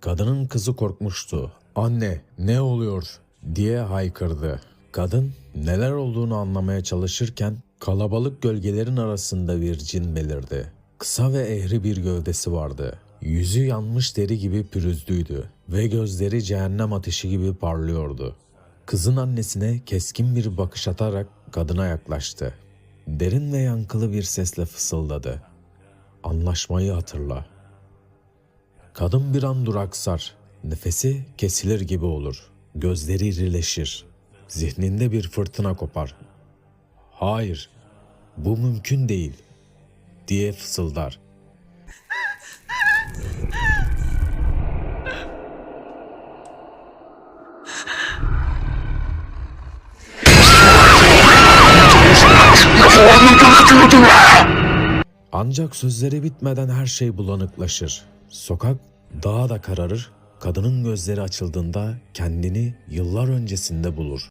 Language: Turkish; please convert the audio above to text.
Kadının kızı korkmuştu. Anne ne oluyor diye haykırdı. Kadın neler olduğunu anlamaya çalışırken kalabalık gölgelerin arasında bir cin belirdi. Kısa ve ehri bir gövdesi vardı. Yüzü yanmış deri gibi pürüzlüydü ve gözleri cehennem ateşi gibi parlıyordu. Kızın annesine keskin bir bakış atarak kadına yaklaştı. Derin ve yankılı bir sesle fısıldadı. Anlaşmayı hatırla. Kadın bir an duraksar. Nefesi kesilir gibi olur. Gözleri irileşir. Zihninde bir fırtına kopar. Hayır, bu mümkün değil diye fısıldar. Ancak sözleri bitmeden her şey bulanıklaşır. Sokak daha da kararır. Kadının gözleri açıldığında kendini yıllar öncesinde bulur.